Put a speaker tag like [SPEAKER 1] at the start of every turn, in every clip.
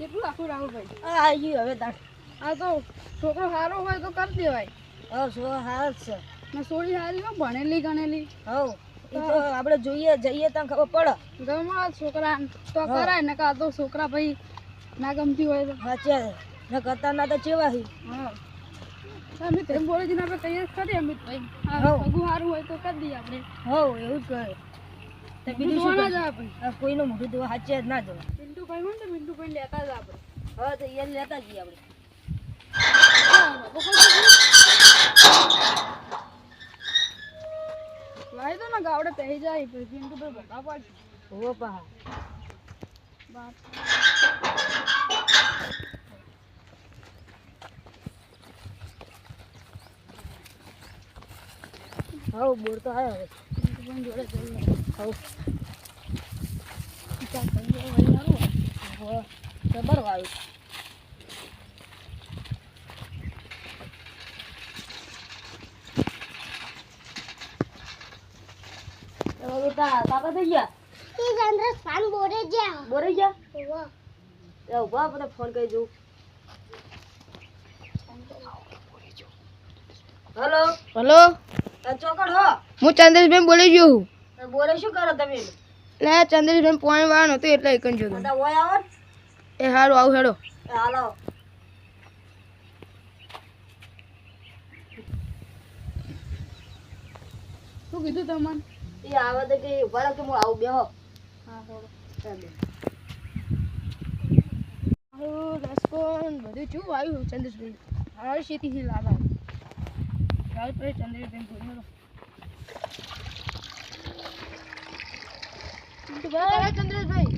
[SPEAKER 1] કેટલું આખું રાહુલભાઈ
[SPEAKER 2] આ આવી ગયું હવે તાર.
[SPEAKER 1] આ તો છોકરો સારો હોય તો કરી દેવાય.
[SPEAKER 2] હવે શું જ છે.
[SPEAKER 1] ને સોળી સારી હોય ભણેલી ગણેલી.
[SPEAKER 2] હવ. તો આપણે જોઈએ જઈએ તો ખબર પડે.
[SPEAKER 1] ગમે છોકરા તો કરાય ને કાં તો છોકરા ભાઈ ના ગમતી હોય તો.
[SPEAKER 2] સાચે ને કરતા ના તો ચેવા હી.
[SPEAKER 1] હા. અમિત એમ બોલે છે ને આપણે કહીએ જ ખરી અમિત ભાઈ. હા
[SPEAKER 2] હા.
[SPEAKER 1] સારું હોય તો કરી દઈએ આપણે.
[SPEAKER 2] હવ એવું જ કરે. તો બીજું શું
[SPEAKER 1] જોવાના જ
[SPEAKER 2] કરે?
[SPEAKER 1] આપણે
[SPEAKER 2] કોઈનું મોઢું જોવા સાચે જ ના જોવા
[SPEAKER 1] ભાઈ હોય ને મિન્ટુ ભાઈ લેતા જ આપણે
[SPEAKER 2] હવે તો એ લેતા જઈએ આપણે
[SPEAKER 1] ને ગાવડે પહેરી જાય પછી ભાઈ
[SPEAKER 2] પા.
[SPEAKER 1] બાપ.
[SPEAKER 2] હવ બોર તો આવ્યો હવે.
[SPEAKER 1] જોડે જઈએ.
[SPEAKER 2] હવ
[SPEAKER 1] ચાલ
[SPEAKER 2] હવે જબર વાયું હવે બેટા કાકા થઈ ગયા? બોરે ગયા. એ ઊભા આપણે ફોન કરી દઉં. હલો
[SPEAKER 1] હલો
[SPEAKER 2] આ ચોકડ હો.
[SPEAKER 1] હું ચંદ્રેશભાઈ બોલી ગયો છું
[SPEAKER 2] બોલે શું કરો તમે?
[SPEAKER 1] એટલે ચંદ્રેશભાઈ પોઈન્ટ વાળા નતો એટલે એક જ
[SPEAKER 2] બધા ઓય આવો ને?
[SPEAKER 1] એ હારું આવું હેડો.
[SPEAKER 2] એ હાલો.
[SPEAKER 1] શું કીધું તમને?
[SPEAKER 2] એ આવે તો કે ઊભા રહો કે હું આવું બેહો.
[SPEAKER 1] હા રસકોન બધું શું આવ્યું ચંદ્રેશભાઈ મારી ખેતીથી લાભ આવ્યો ચાલ પછી ચંદ્રેશભાઈ બોલ્યો ચંદ્રેશભાઈ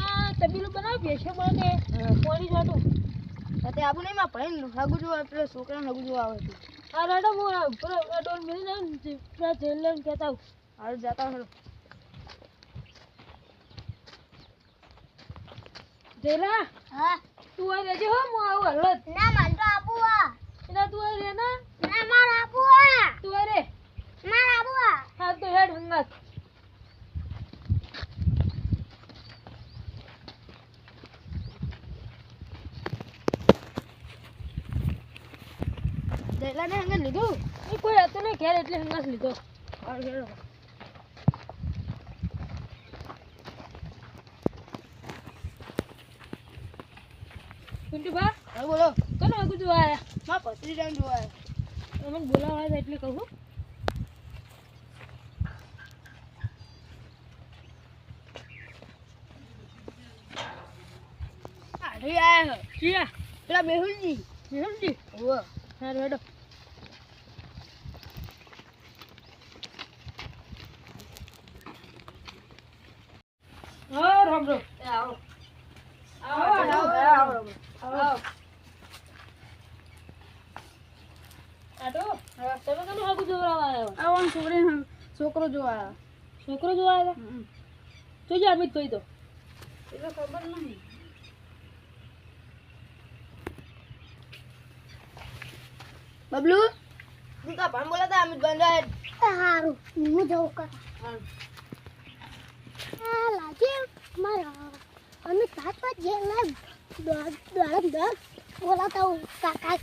[SPEAKER 1] આ તબીલું બનાવ બેસે મને. પોણી જાતું તે આબુ નહીં માં ભાઈ હગુ જોવા પેલો છોકરા હગુ જોવા આવે છે. હા રાડો હું ડોલ મિલી ને પેલા જેલ લઈને કહેતા હાલ જતા હેડો જેલા
[SPEAKER 2] હા.
[SPEAKER 1] તું અહીં રહેજે હો હું આવું હલત
[SPEAKER 2] ના માન તો આપું આ
[SPEAKER 1] એટલે તું અહીં રહે ના?
[SPEAKER 2] ના માર આપું આ
[SPEAKER 1] તું રે.
[SPEAKER 2] માર આપું આ
[SPEAKER 1] હા તો હેડ હંગાત. જેલાને હંગે લીધું? એ કોઈ હતું નહીં ઘેર એટલે હંગાસ લીધો. હાલ હેડો પિન્ટુ બા હા બોલો. કોને આગુ જોવા આયા? મા પત્રી ટાઈમ જોવા બોલાવા આવ્યા એટલે કહું. આઢી આયા હે. પેલા મેહુલજી. મેહુલજી? ઓવો હા રેડો હા રામ રામ
[SPEAKER 2] એ આવો
[SPEAKER 1] આવો આવો
[SPEAKER 2] આવો
[SPEAKER 1] આવો આટો તમે કેમ હાકુ જોવા આવ્યો આવો. છોકરી છોકરો જોવા આવ્યો છોકરો જોવા આવ્યો જોજે અમિત ભાઈ તો. એટલે ખબર નહીં. બબલુ?
[SPEAKER 2] તું કા બોલા બોલાતા અમિત બંધા
[SPEAKER 3] સારું હું જવું કર. આ લાગે મારા અમે સાત પાંચ જે લાગ દોડ દોડ દોડ બોલાતા હું કાકા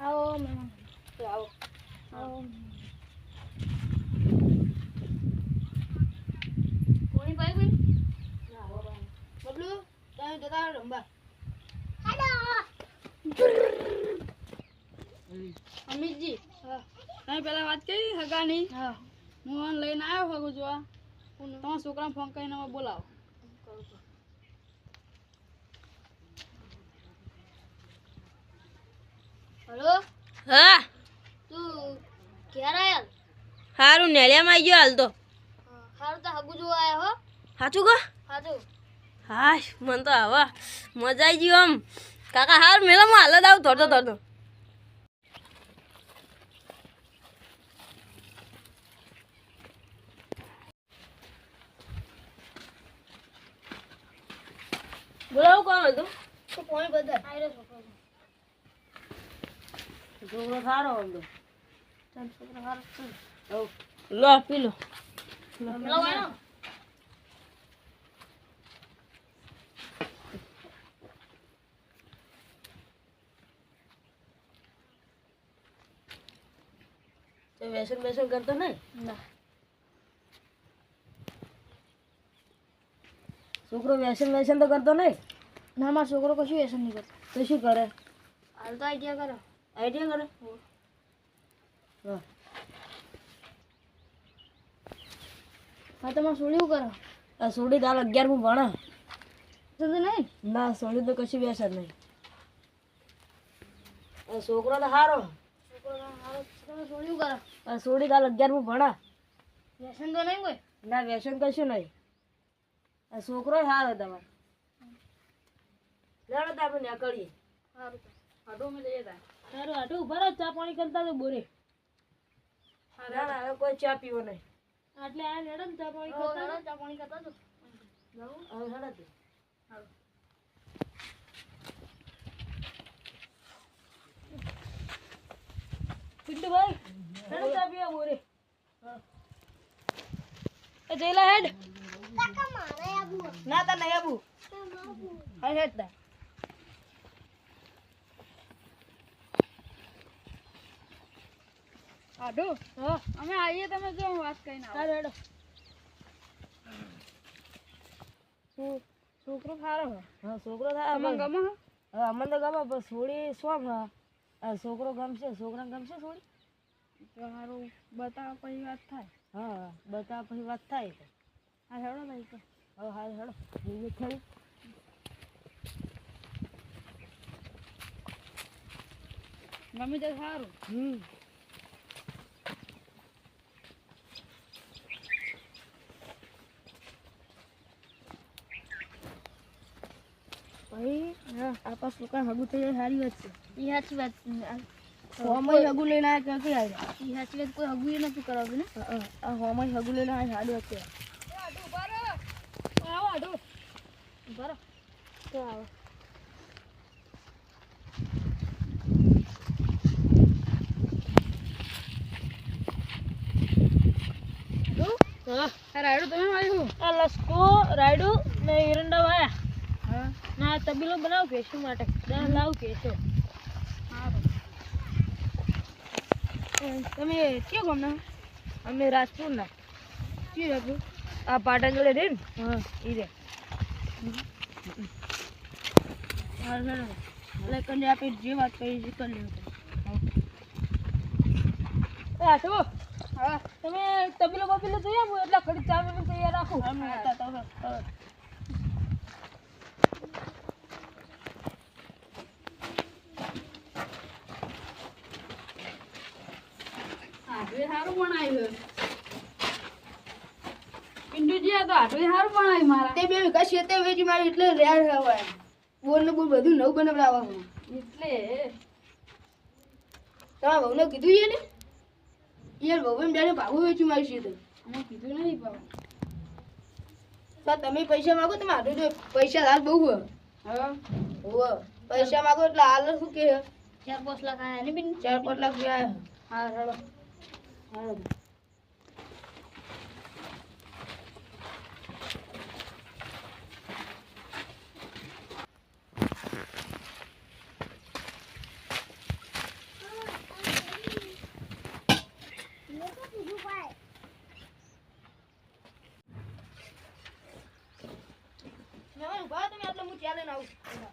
[SPEAKER 1] આવો મહેમાન
[SPEAKER 2] આવો.
[SPEAKER 1] આવો.
[SPEAKER 2] કોણી ભાઈ ભાઈ. બબલુ તમે જતા રંબા
[SPEAKER 1] અમિતજી તમે પેલા વાત કરી હગાની?
[SPEAKER 2] હા.
[SPEAKER 1] લઈને આવ્યો હગું જોવા. તમારા છોકરાને ફોન કરીને બોલાવો.
[SPEAKER 3] હેલો?
[SPEAKER 2] હા.
[SPEAKER 3] તું ક્યારે આયા
[SPEAKER 2] સારું નેળિયામાં આવી ગયો હાલ તો.
[SPEAKER 3] સારું તો હગુ જોવા આયા હો.
[SPEAKER 2] સાચું કો
[SPEAKER 3] સાચું
[SPEAKER 2] હા મને તો આવા મજા આવી ગયો આમ. કાકા હાર મેળામાં હાલત આવું ધરતો ધરતો. બોલાવું કોણ હતું?
[SPEAKER 3] કોણ બધા
[SPEAKER 2] ઢોકળો સારો હતો લો પી લો. વેસન વેસન કરતો નહીં છોકરો વેસન વેસન તો કરતો નહીં
[SPEAKER 1] ના મારો છોકરો કશું વેસન નહીં કરતો.
[SPEAKER 2] તો શું કરે?
[SPEAKER 1] હાલ તો આઈડિયા કરો.
[SPEAKER 2] આઈડિયા કરે હા
[SPEAKER 1] હા તમારે છોડ્યું કરો
[SPEAKER 2] આ સોડી તાલ અગિયારમું ભણે
[SPEAKER 1] તો નહીં
[SPEAKER 2] ના સોળી તો કશું વ્યસન નહીં આ છોકરો તો સારો
[SPEAKER 1] છોકરો હારો તમે છોડ્યું કરો
[SPEAKER 2] આ સોડી તાલ અગિયારમું ભણે
[SPEAKER 1] વ્યસન તો નહીં કોઈ
[SPEAKER 2] ના વ્યસન કશું નહીં આ છોકરો સારો તમારે લેડો તો આપણે નીકળીએ
[SPEAKER 1] સારું આટો મેં લઈએ તા સારું આટો ઊભા રહો ચા પાણી કરતા તો બોરે.
[SPEAKER 2] ના ના કોઈ ચા પીવો નહીં.
[SPEAKER 1] આટલે આ હેડો ચા પાણી કરતા ચા પાણી કરતા તો.
[SPEAKER 2] હવે હેડો તું.
[SPEAKER 1] પિન્ટુભાઈ હેડો ચા પીવા બોરે. એ જઈલા હેડ.
[SPEAKER 3] કાકા મારે આબુ
[SPEAKER 1] ના તા નહીં આબુ
[SPEAKER 3] આબુ
[SPEAKER 1] હા હેડ તા આડો. હા અમે આવીએ તમે જો વાત કહીને હા હેડો છોકરો સારો હા
[SPEAKER 2] છોકરો થાય
[SPEAKER 1] તમને ગમે હે?
[SPEAKER 2] અમને તો ગમે પણ સોડી શું હા છોકરો ગમશે છોકરાને ગમશે સોડી
[SPEAKER 1] તો સારું બતાવો પછી વાત થાય.
[SPEAKER 2] હા બતા પછી વાત થાય તો.
[SPEAKER 1] હા હેડો ભાઈ તો.
[SPEAKER 2] હા હા હેડો. બીજું ખરી
[SPEAKER 1] ગમે તો સારું.
[SPEAKER 2] હમ
[SPEAKER 1] ભાઈ હા આપણા હગું થઈ જાય સારી વાત છે. એ સાચી વાત હોમય હગું લઈને આવ્યા ક્યાંથી આવ્યા? એ સાચી વાત કોઈ હગું એ નથી કરાવ્યું ને? આ હોમય હગું લઈને આવ્યા સારી વાત છે. આવો આડો ઊભા તો આવો. રાયડું તમે આ લસકો રાયડું ને એરંડા તબીલો બનાવ કેશું માટે. દસ લાવ કેશો તમે ક્યાં ગામના?
[SPEAKER 2] અમે રાજપુરના.
[SPEAKER 1] ક્યાં રાખ્યું
[SPEAKER 2] આ પાટણ જોડે રે ને
[SPEAKER 1] હા.
[SPEAKER 2] એ રે.
[SPEAKER 1] હા એટલે આપણે જે વાત કરી છે કરી લેવું હા તમે તબીલો બબીલો જોયા આવો. એટલા ઘડી ચા તૈયાર રાખો. સારું બનાવ્યું પિંડુજી આ તો આટલું સારું બનાવ્યું મારા. તે બે વિકાસ તે વેચી મારી એટલે રેર હોય બોલ ને બોલ બધું નવું બનાવડાવવાનું. એટલે. તમારા બહુને કીધું છે ને? યાર બહુ એમ ડાયરેક્ટ ભાગું વેચી મારી છે તો કીધું નહીં ભાવ. તમે પૈસા માગો તમે આટલું તો પૈસા હાલ બહુ હા. પૈસા માગો એટલે હાલ શું કે? ચાર પાંચ લાખ આયા ને બેન ચાર પાંચ લાખ આયા. હા ચાલો હા મેં ઊભા તમે આટલે હું ચાલે આવું એટલે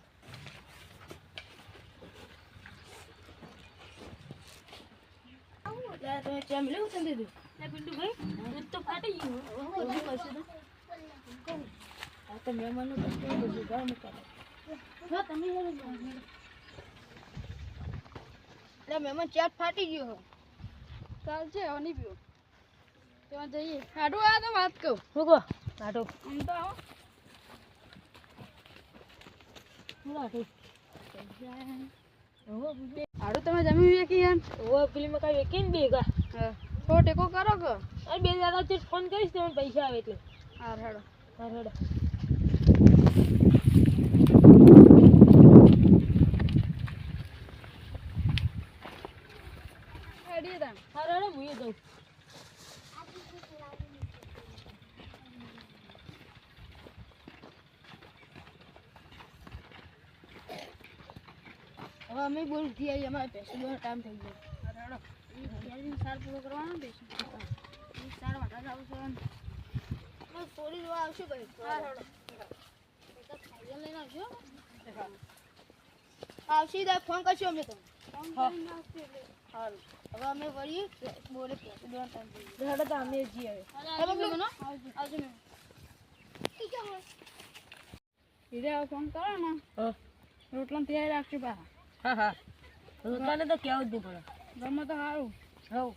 [SPEAKER 1] તમે મહેમાનો હા ચાટ ફાટી ગયો. ચાલ છે ત્યાં જઈએ હાડું આ તો વાત કહું
[SPEAKER 2] શું કહો આટો
[SPEAKER 1] આમ તો હાડું તમે જમી વેકી યાર?
[SPEAKER 2] ઓવે પેલી મકાઈ બે ભેગા
[SPEAKER 1] તો ટેકો કરો કે?
[SPEAKER 2] અરે બે દાદા ચીજ ફોન કરીશ તમે પૈસા આવે એટલે.
[SPEAKER 1] હા હાડો.
[SPEAKER 2] હા હેડો.
[SPEAKER 1] હેડીએ તમે
[SPEAKER 2] હા હેડો હું એ
[SPEAKER 1] હવે અમે બોલથી આવી અમારે પેસી ટાઈમ થઈ ગયો. ઈ સાર પૂરો કરવાનો બેસું ઈ સાર વાટા જાવ છે જોવા આવશે ભાઈ. હા. હેડો તો ખાઈ લઈને આવજો આવશી દે ફોન કરશો અમે તમને ફોન કરીને આવશે એટલે. હારું. હવે અમે વળી બોલે પેસે ટાઈમ
[SPEAKER 2] હેડો તો અમે જઈએ હવે.
[SPEAKER 1] આવજો મેં હીરે ફોન કરો ને. રોટલા તૈયાર રાખજો બા.
[SPEAKER 2] હા હા. તને તો કેવું જ નહીં પડે.
[SPEAKER 1] ગમે તો સારું
[SPEAKER 2] હવ.